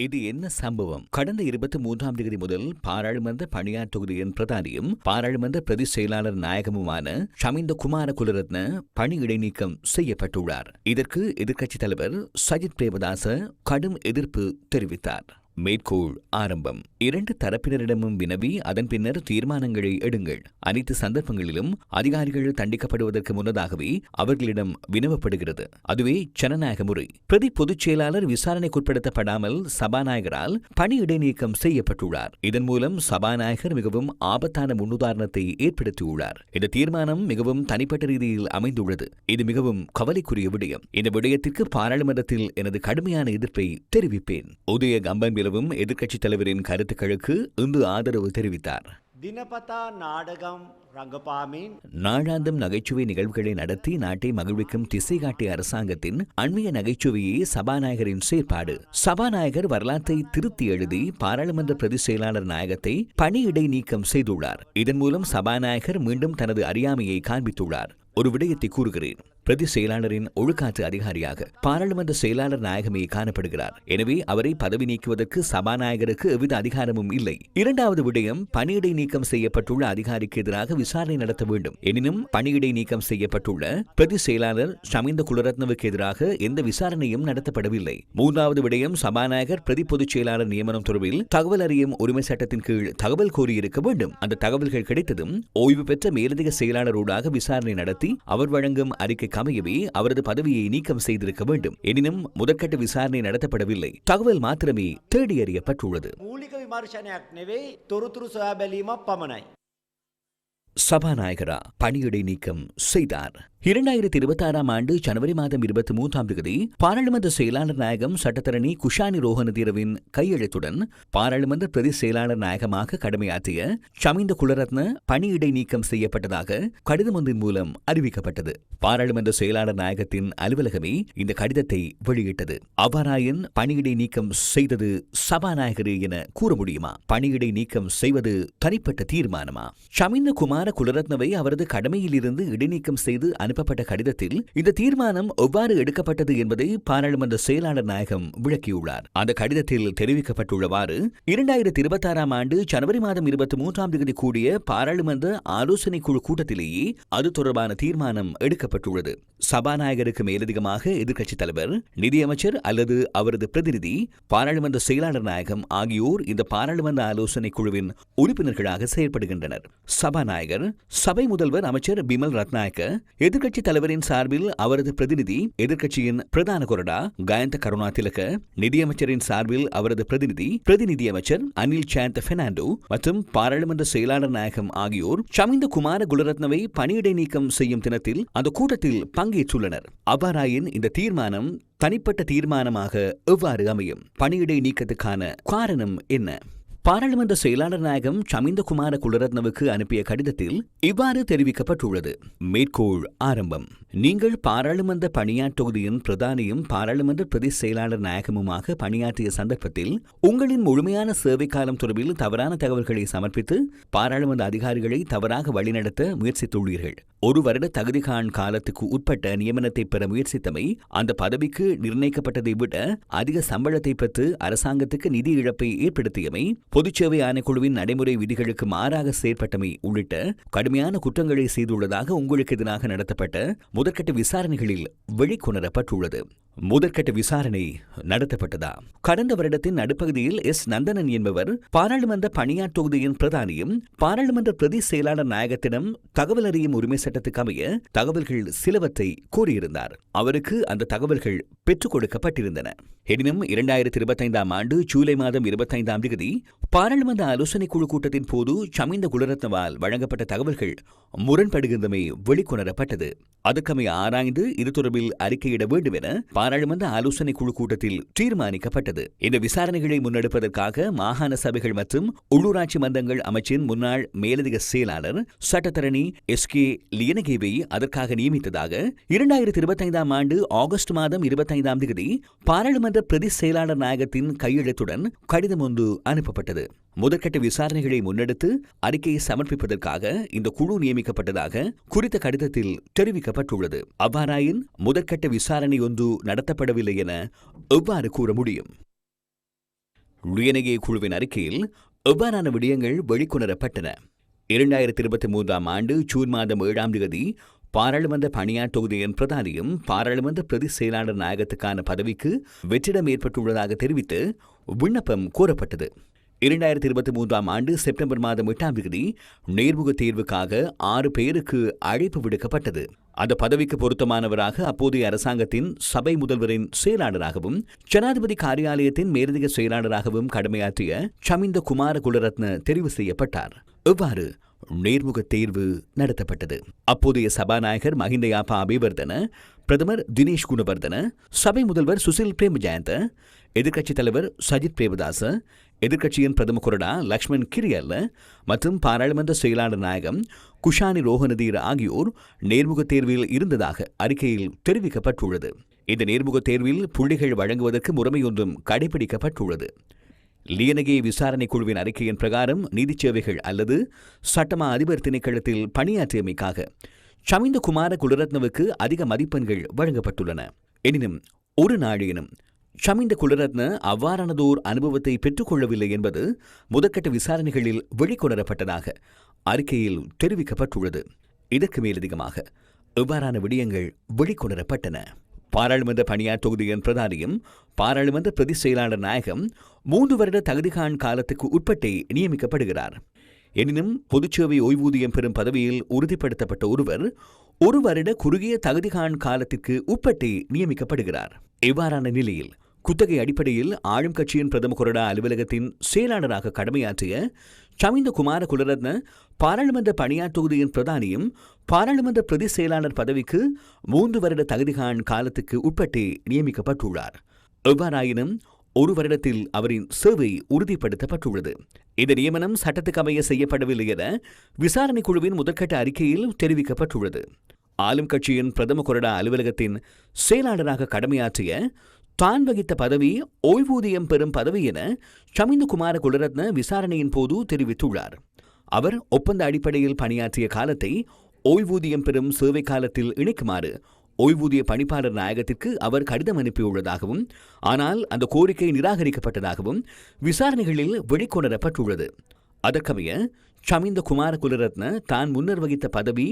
இது என்ன சம்பவம்? கடந்த இருபத்தி மூன்றாம் தேதி முதல் பாராளுமன்ற பணியார் தொகுதியின் பிரதானியும் பாராளுமன்ற பிரதி செயலாளர் நாயகமுமான ஷமிந்த குமார குலரத்ன பணி இடைநீக்கம் செய்யப்பட்டுள்ளார். இதற்கு எதிர்க்கட்சித் தலைவர் சஜித் பிரேமதாச கடும் எதிர்ப்பு தெரிவித்தார். மேற்கோள் ஆரம்பம். இரண்டு தரப்பினரிடமும் வினவி அதன் பின்னர் தீர்மானங்களை எடுங்கள். அனைத்து சந்தர்ப்பங்களிலும் அதிகாரிகள் தண்டிக்கப்படுவதற்கு முன்னதாகவே அவர்களிடம் வினவப்படுகிறது. அதுவே ஜனநாயக முறை. பிரதி பொதுச் செயலாளர் விசாரணைக்குட்படுத்தப்படாமல் சபாநாயகரால் பணி இடைநீக்கம் செய்யப்பட்டுள்ளார். இதன் மூலம் சபாநாயகர் மிகவும் ஆபத்தான முன்னுதாரணத்தை ஏற்படுத்தியுள்ளார். இந்த தீர்மானம் மிகவும் தனிப்பட்ட ரீதியில் அமைந்துள்ளது. இது மிகவும் கவலைக்குரிய விடயம். இந்த விடயத்திற்கு பாராளுமன்றத்தில் எனது கடுமையான எதிர்ப்பை தெரிவிப்பேன். உதய கம்பன் அமைச்சரவும் எதிர்க்கட்சித் தலைவரின் கருத்துக்களுக்கு இன்று ஆதரவு தெரிவித்தார். தினபதா நாடகம் ரங்கபாமின் நாளாந்தம் நகைச்சுவை நிகழ்வுகளை நடத்தி நாட்டை மகிழ்விக்கும் திசை காட்டிய அரசாங்கத்தின் அண்மைய நகைச்சுவையே சபாநாயகரின் செயற்பாடு. சபாநாயகர் வரலாற்றை திருத்தி எழுதி பாராளுமன்ற பிரதி செயலாளர் நாயகத்தை பணியிடை நீக்கம் செய்துள்ளார். இதன் மூலம் சபாநாயகர் மீண்டும் தனது அறியாமையை காண்பித்துள்ளார். ஒரு விடயத்தை கூறுகிறேன். பிரதி செயலாளரின் ஒழுக்காற்று அதிகாரியாக பாராளுமன்ற செயலாளர் நாயகமே காணப்படுகிறார். எனவே அவரை பதவி நீக்குவதற்கு சபாநாயகருக்கு எவ்வித அதிகாரமும் இல்லை. இரண்டாவது விடயம் பணியிடை நீக்கம் செய்யப்பட்டுள்ள அதிகாரிக்கு எதிராக விசாரணை நடத்த வேண்டும். எனினும் பணியிடை நீக்கம் செய்யப்பட்டுள்ள பிரதி செயலாளர் சமிந்த குலரத்னவுக்கு எதிராக எந்த விசாரணையும் நடத்தப்படவில்லை. மூன்றாவது விடயம் சபாநாயகர் பிரதி பொதுச் செயலாளர் நியமனம் தொடர்பில் தகவல் அறியும் உரிமை சட்டத்தின் கீழ் தகவல் கோரியிருக்க வேண்டும். அந்த தகவல்கள் கிடைத்ததும் ஓய்வு பெற்ற மேலதிக செயலாளரோடாக விசாரணை நடத்தி அவர் வழங்கும் அறிக்கை கமையவே அவரது பதவியை நீக்கம் செய்திருக்க வேண்டும். எனினும் முதற்கட்ட விசாரணை நடத்தப்படவில்லை. தகவல் மாத்திரமே தேடி அறியப்பட்டுள்ளது. சபாநாயகரா பணியிடை நீக்கம் செய்தார். இரண்டாயிரத்தி இருபத்தி ஆறாம் ஆண்டு ஜனவரி மாதம் இருபத்தி மூன்றாம் தேதி பாராளுமன்ற செயலாளர் நாயகம் சட்டத்தரணி குஷானி ரோஹனதீரவின் கையெழுத்துடன் பாராளுமன்ற பிரதி செயலாளர் நாயகமாக கடமையாற்றிய ஷமிந்த குலரத்ன பணியிடை நீக்கம் செய்யப்பட்டதாக கடிதம் ஒன்றின் மூலம் அறிவிக்கப்பட்டது. பாராளுமன்ற செயலாளர் நாயகத்தின் அலுவலகமே இந்த கடிதத்தை வெளியிட்டது. அவ்வாறாயின் பணியிடை நீக்கம் செய்தது சபாநாயகரே என கூற முடியுமா? பணியிடை நீக்கம் செய்வது தனிப்பட்ட தீர்மானமா? ஷமிந்த குமார குலரத்னவை அவரது கடமையிலிருந்து இடைநீக்கம் செய்து அனுப்பப்பட்ட கடிதத்தில் இந்த தீர்மானம் எவ்வாறு எடுக்கப்பட்டது என்பதை பாராளுமன்ற செயலாளர் நாயகம் விளக்கியுள்ளார். அந்த கடிதத்தில் தெரிவிக்கப்பட்டுள்ளவாறு இரண்டாயிரத்தி இருபத்தாறாம் ஆண்டு ஜனவரி மாதம் இருபத்தி மூன்றாம் தேதி கூடிய பாராளுமன்ற ஆலோசனை குழு கூட்டத்திலேயே அது தொடர்பான தீர்மானம் எடுக்கப்பட்டுள்ளது. சபாநாயகருக்கு மேலதிகமாக எதிர்க்கட்சித் தலைவர் நிதியமைச்சர் அல்லது அவரது பிரதிநிதி பாராளுமன்ற செயலாளர் நாயகம் ஆகியோர் இந்த பாராளுமன்ற ஆலோசனை குழுவின் உறுப்பினர்களாக செயல்படுகின்றனர். சபாநாயகர் சபை முதல்வர் அமைச்சர் பிமல் ரத்நாயக்க எதிர்க்கட்சித் தலைவரின் சார்பில் அவரது பிரதிநிதி எதிர்க்கட்சியின் பிரதான கொறடா கயந்த கருணா திலக நிதியமைச்சரின் சார்பில் அவரது பிரதிநிதி பிரதிநிதி அமைச்சர் அனில் சாந்த் பெர்னாண்டோ மற்றும் பாராளுமன்ற செயலாளர் நாயகம் ஆகியோர் ஷமிந்த குமார குலரத்னவை பணியிடை நீக்கம் செய்யும் தினத்தில் அந்த கூட்டத்தில் பங்கேற்றுள்ளனர். அவ்வாறாயின் இந்த தீர்மானம் தனிப்பட்ட தீர்மானமாக எவ்வாறு அமையும்? பணியிடை நீக்கத்துக்கான காரணம் என்ன? பாராளுமன்ற செயலாளர் நாயகம் சமிந்த குமார குலரத்னவுக்கு அனுப்பிய கடிதத்தில் இவ்வாறு தெரிவிக்கப்பட்டுள்ளது. மேற்கோள் ஆரம்பம். நீங்கள் பாராளுமன்ற பணியாற் தொகுதியின் பிரதானியும் பாராளுமன்ற பிரதி செயலாளர் நாயகமுமாக பணியாற்றிய சந்தர்ப்பத்தில் உங்களின் முழுமையான சேவை காலம் தொடர்பில் தவறான தகவல்களை சமர்ப்பித்து பாராளுமன்ற அதிகாரிகளை தவறாக வழிநடத்த முயற்சித்துள்ளீர்கள். ஒரு வருட தகுதிகான் காலத்துக்கு உட்பட்ட நியமனத்தை பெற முயற்சித்தமை அந்த பதவிக்கு நிர்ணயிக்கப்பட்டதை விட அதிக சம்பளத்தை பெற்று அரசாங்கத்துக்கு நிதி இழப்பை ஏற்படுத்தியமை பொதுச்சேவை ஆணைக்குழுவின் நடைமுறை விதிகளுக்கு மாறாக செயற்பட்டமை உள்ளிட்ட கடுமையான குற்றங்களை செய்துள்ளதாக உங்களுக்கு எதிராக நடத்தப்பட்ட முதற்கட்ட விசாரணைகளில் வெளிக்கொணரப்பட்டுள்ளது. முதற்கட்ட விசாரணை நடத்தப்பட்டதா? கடந்த வருடத்தின் நடுப்பகுதியில் எஸ். நந்தனன் என்பவர் பாராளுமன்ற பணியார் தொகுதியின் பிரதானியும் பாராளுமன்ற பிரதி செயலாளர் நாயகத்திடம் தகவல் அறியும் உரிமை சட்டத்துக்கு அமைய தகவல்கள் சிலவற்றை கூறியிருந்தார் அவருக்கு அந்த தகவல்கள் பெற்றுக் கொடுக்கப்பட்டிருந்தன. எனினும் இரண்டாயிரத்தி இருபத்தைந்தாம் ஆண்டு ஜூலை மாதம் இருபத்தைந்தாம் தேதி பாராளுமன்ற ஆலோசனை குழு கூட்டத்தின் போது சமிந்த குலரத்னவால் வழங்கப்பட்ட தகவல்கள் முரண்படுகின்றமை வெளிக்கொணரப்பட்டது. அதற்கமை ஆராய்ந்து இது தொடர்பில் அறிக்கையிட வேண்டும் என பாராளுமன்ற ஆலோசனை குழு கூட்டத்தில் தீர்மானிக்கப்பட்டது. இந்த விசாரணைகளை முன்னெடுப்பதற்காக மாகாண சபைகள் மற்றும் உள்ளூராட்சி மன்றங்கள் அமைச்சின் முன்னாள் மேலதிக செயலாளர் சட்டத்தரணி எஸ் கே லியனகேவை அதற்காக நியமித்ததாக இரண்டாயிரத்தி இருபத்தைந்தாம் ஆண்டு ஆகஸ்ட் மாதம் இருபத்தைந்தாம் தேதி பாராளுமன்ற பிரதி செயலாளர் நாயகத்தின் கையெழுத்துடன் கடிதம் ஒன்று அனுப்பப்பட்டது. முதற்கட்ட விசாரணைகளை முன்னெடுத்து அறிக்கையை சமர்ப்பிப்பதற்காக இந்த குழு நியமிக்கப்பட்டதாக குறித்த கடிதத்தில் தெரிவிக்கப்பட்டுள்ளது. அவ்வாறாயின் முதற்கட்ட விசாரணை ஒன்று நடத்தப்படவில்லை என எவ்வாறு கூற முடியும்? லியனகே குழுவின் அறிக்கையில் எவ்வாறான விடயங்கள் வெளிக்கொணரப்பட்டன? இரண்டாயிரத்தி இருபத்தி மூன்றாம் ஆண்டு ஜூன் மாதம் ஏழாம் தேதி பாராளுமன்ற பணியார் தொகுதியின் பிரதானியும் பாராளுமன்ற பிரதி செயலாளர் நாயகத்துக்கான பதவிக்கு வெற்றிடம் ஏற்பட்டுள்ளதாக தெரிவித்து விண்ணப்பம் கோரப்பட்டது. இரண்டாயிரத்தி இருபத்தி மூன்றாம் ஆண்டு செப்டம்பர் மாதம் எட்டாம் தேதி நேர்முக தேர்வுக்காக ஆறு பேருக்கு அழைப்பு விடுக்கப்பட்டது. அந்த பதவிக்கு பொருத்தமானவராக அப்போதைய அரசாங்கத்தின் சபை முதல்வரின் செயலாளராகவும் ஜனாதிபதி காரியாலயத்தின் மேலதிக செயலாளராகவும் கடமையாற்றிய சமிந்த குமார குலரத்ன தெரிவு செய்யப்பட்டார். இவ்வாறு நேர்முக தேர்வு நடத்தப்பட்டது. அப்போதைய சபாநாயகர் மஹிந்த யாப்பா அபிவர்தன பிரதமர் தினேஷ் குணவர்தன சபை முதல்வர் சுசில் பிரேமஜயந்த எதிர்க்கட்சித் தலைவர் சஜித் பிரேமதாச எதிர்க்கட்சியின் பிரதம கொறடா லக்ஷ்மண் கிரியல்ல மற்றும் பாராளுமன்ற செயலாளர் நாயகம் குஷானி ரோஹனதீர் ஆகியோர் நேர்முக தேர்வில் இருந்ததாக அறிக்கையில் தெரிவிக்கப்பட்டுள்ளது. இந்த நேர்முக தேர்வில் புள்ளிகள் வழங்குவதற்கு முறைமையொன்றும் கடைபிடிக்கப்பட்டுள்ளது. லியனகே விசாரணை குழுவின் அறிக்கையின் பிரகாரம் நீதி சேவைகள் அல்லது சட்டமா அதிபர் திணைக்களத்தில் பணியாற்றியமைக்காக சமிந்த குமார குலரத்னவுக்கு அதிக மதிப்பெண்கள் வழங்கப்பட்டுள்ளன. எனினும் ஒரு நாளேனும் சமிந்த குலரத்ன அவ்வாறானதோர் அனுபவத்தை பெற்றுக்கொள்ளவில்லை என்பது முதற்கட்ட விசாரணைகளில் வெளிக்கொணரப்பட்டதாக அறிக்கையில் தெரிவிக்கப்பட்டுள்ளது. இதற்கு மேலதிகமாக இவ்வாறான விடயங்கள் வெளிக்கொணரப்பட்டன. பாராளுமன்ற பணியார் தொகுதியின் பிரதானியும் பாராளுமன்ற பிரதி செயலாளர் நாயகம் மூன்று வருட தகுதிகான் காலத்துக்கு உட்பட்டே நியமிக்கப்படுகிறார். எனினும் பொதுச்சேவை ஓய்வூதியம் பெறும் பதவியில் உறுதிப்படுத்தப்பட்ட ஒருவர் ஒரு வருட குறுகிய தகுதிகான் காலத்திற்கு உட்பட்டே நியமிக்கப்படுகிறார். இவ்வாறான நிலையில் குத்தகை அடிப்படையில் ஆளும் கட்சியின் பிரதம கொறடா அலுவலகத்தின் செயலாளராக கடமையாற்றிய சமிந்த குமார குலரத்ன பாராளுமன்ற பணியார் தொகுதியின் பிரதானியும் பாராளுமன்ற பிரதி செயலாளர் பதவிக்கு மூன்று வருட தகுதிகான் காலத்துக்கு உட்பட்டு நியமிக்கப்பட்டுள்ளார். எவ்வாறாயினும் ஒரு வருடத்தில் அவரின் சேவை உறுதிப்படுத்தப்பட்டுள்ளது. இந்த நியமனம் சட்டத்துக்கு அமைய செய்யப்படவில்லை என விசாரணை குழுவின் முதற்கட்ட அறிக்கையில் தெரிவிக்கப்பட்டுள்ளது. ஆளும் கட்சியின் பிரதம கொறடா அலுவலகத்தின் செயலாளராக கடமையாற்றிய தான் வகித்த பதவி ஓய்வூதியம் பெறும் பதவி என சமிந்து குமார குலரத்ன விசாரணையின் போது தெரிவித்துள்ளார். அவர் ஒப்பந்த அடிப்படையில் பணியாற்றிய காலத்தை ஓய்வூதியம் பெறும் சேவை காலத்தில் இணைக்குமாறு ஓய்வூதிய பணிப்பாளர் நாயகத்திற்கு அவர் கடிதம் அனுப்பியுள்ளதாகவும் ஆனால் அந்த கோரிக்கை நிராகரிக்கப்பட்டதாகவும் விசாரணைகளில் வெளிக்கொணரப்பட்டுள்ளது. அதற்கமைய சமிந்த குமார குலரத்ன தான் முன்னர் வகித்த பதவி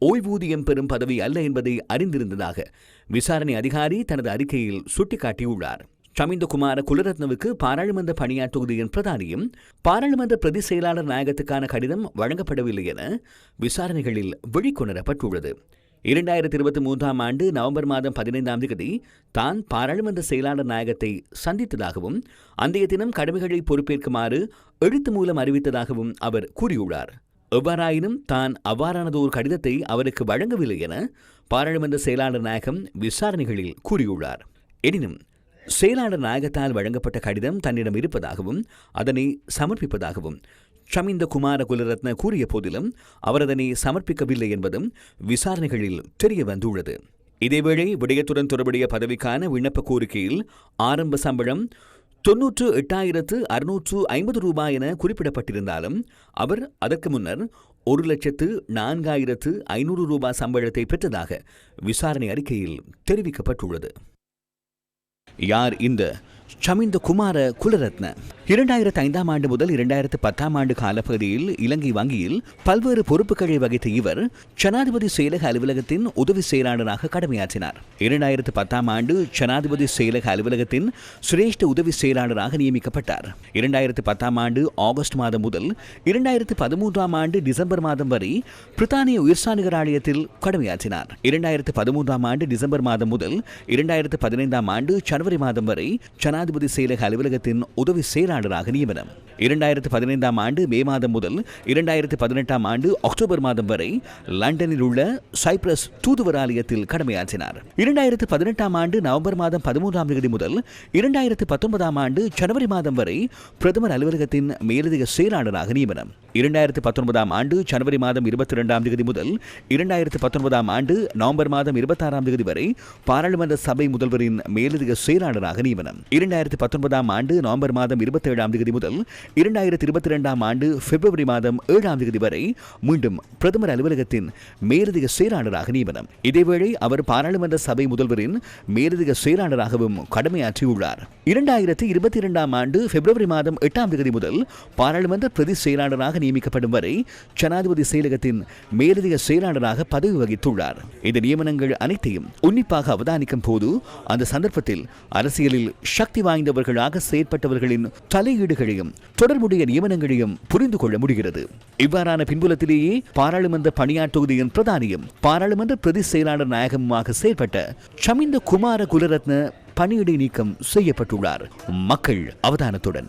ஓய்வூதியம் பெறும் பதவி அல்ல என்பதை அறிந்திருந்ததாக விசாரணை அதிகாரி தனது அறிக்கையில் சுட்டிக்காட்டியுள்ளார். சமிந்தகுமார குலரத்னவுக்கு பாராளுமன்ற பணியார் தொகுதியின் பிரதானியும் பாராளுமன்ற பிரதி செயலாளர் நாயகத்துக்கான கடிதம் வழங்கப்படவில்லை என விசாரணைகளில் வெளிக்கொணரப்பட்டுள்ளது இரண்டாயிரத்தி இருபத்தி மூன்றாம் ஆண்டு நவம்பர் மாதம் பதினைந்தாம் தேதி தான் பாராளுமன்ற செயலாளர் நாயகத்தை சந்தித்ததாகவும் அந்தைய தினம் கடமைகளை பொறுப்பேற்குமாறு எழுத்து மூலம் அறிவித்ததாகவும் அவர் கூறியுள்ளார். எவ்வாறாயினும் தான் அவ்வாறானது ஒரு கடிதத்தை அவருக்கு வழங்கவில்லை என பாராளுமன்ற செயலாளர் நாயகம் விசாரணைகளில் கூறியுள்ளார். எனினும் செயலாளர் நாயகத்தால் வழங்கப்பட்ட கடிதம் தன்னிடம் இருப்பதாகவும் அதனை சமர்ப்பிப்பதாகவும் சமிந்த குமார குலரத்ன கூறிய போதிலும் அவர் அதனை சமர்ப்பிக்கவில்லை என்பதும் விசாரணைகளில் தெரிய வந்துள்ளது இதேவேளை விடயத்துடன் தொடர்புடைய பதவிக்கான விண்ணப்ப கோரிக்கையில் ஆரம்ப சம்பளம் தொன்னூற்று எட்டாயிரத்து அறுநூற்று ஐம்பது ரூபாய் என குறிப்பிடப்பட்டிருந்தாலும் அவர் அதற்கு முன்னர் ஒரு லட்சத்து நான்காயிரத்து ஐநூறு ரூபாய் சம்பளத்தை பெற்றதாக விசாரணை அறிக்கையில் தெரிவிக்கப்பட்டுள்ளது. யார் இந்த சமிந்த குமார குலரத்ன. இரண்டாயிரத்து ஐந்தாம் ஆண்டு முதல் இரண்டாயிரத்து பத்தாம் ஆண்டு காலப்பகுதியில் இலங்கை வங்கியில் பல்வேறு பொறுப்புகளை வகித்த இவர் ஜனாதிபதி செயலக அலுவலகத்தின் உதவி செயலாளராக கடமையாற்றினார். இரண்டாயிரத்து பத்தாம் ஆண்டு ஜனாதிபதி செயலக அலுவலகத்தின் சிரேஷ்ட உதவி செயலாளராக நியமிக்கப்பட்டார். இரண்டாயிரத்து பத்தாம் ஆண்டு ஆகஸ்ட் மாதம் முதல் இரண்டாயிரத்து பதிமூன்றாம் ஆண்டு டிசம்பர் மாதம் வரை பிரித்தானிய உயிர்சானிகர் ஆலயத்தில் கடமையாற்றினார். இரண்டாயிரத்து பதிமூன்றாம் ஆண்டு டிசம்பர் மாதம் முதல் இரண்டாயிரத்து பதினைந்தாம் ஆண்டு ஜனவரி மாதம் வரை ஜனாதிபதி செயலக அலுவலகத்தின் உதவி செயலாளராக நியமனம். இரண்டாயிரத்து பதினைந்தாம் ஆண்டு மே மாதம் முதல் இரண்டாயிரத்து பதினெட்டாம் ஆண்டு அக்டோபர் மாதம் வரை லண்டனில் உள்ள சைப்ரஸ் தூதுவர் ஆலயத்தில் கடமையாற்றினார். இரண்டாயிரத்து பதினெட்டாம் ஆண்டு நவம்பர் மாதம் பதிமூன்றாம் தேதி முதல் இரண்டாயிரத்து பத்தொன்பதாம் ஆண்டு ஜனவரி மாதம் வரை பிரதமர் அலுவலகத்தின் மேலதிக செயலாளராக நியமனம். இரண்டாயிரத்து பத்தொன்பதாம் ஆண்டு ஜனவரி மாதம் இருபத்தி இரண்டாம் தேதி முதல் இரண்டாயிரத்து பத்தொன்பதாம் ஆண்டு நவம்பர் மாதம் இருபத்தாறாம் தேதி வரை பாராளுமன்ற சபை முதல்வரின் மேலதிக செயலாளராக நியமனம். இரண்டாயிரத்தி பத்தொன்பதாம் ஆண்டு நவம்பர் மாதம் இருபத்தி ஏழாம் தேதி முதல் இரண்டாயிரத்தி இருபத்தி இரண்டாம் ஆண்டு பிப்ரவரி மாதம் ஏழாம் தேதி வரை மீண்டும் பிரதமர் அலுவலகத்தின் மேலதிக செயலாளராக நியமனம். இதேவேளை அவர் பாராளுமன்ற சபை முதல்வரின் மேலதிக செயலாளராகவும் கடமையாற்றியுள்ளார். இரண்டாயிரத்தி இருபத்தி இரண்டாம் ஆண்டு பிப்ரவரி மாதம் எட்டாம் தேதி முதல் பாராளுமன்ற பிரதி செயலாளராக நியமிக்கப்படும் வரை ஜனாதிபதி செயலகத்தின் மேலதிக செயலாளராக பதவி வகித்துள்ளார். இந்த நியமனங்கள் அனைத்தையும் உன்னிப்பாக அவதானிக்கும் போது அந்த சந்தர்ப்பத்தில் அரசியலில் சக்தி வாய்ந்தவர்களாக செயற்பட்டவர்களின் தலையீடுகளையும் தொடர்புடைய நியமனங்களையும் புரிந்து கொள்ள முடிகிறது. இவ்வாறான பின்புலத்திலேயே பாராளுமன்ற பணியாற்றுவதின் பிரதானியும் பாராளுமன்ற பிரதி செயலாளர் நாயகமுமாக செயல்பட்ட சமிந்த குமார குலரத்ன பணியிடை நீக்கம் செய்யப்பட்டுள்ளார். மக்கள் அவதானத்துடன்.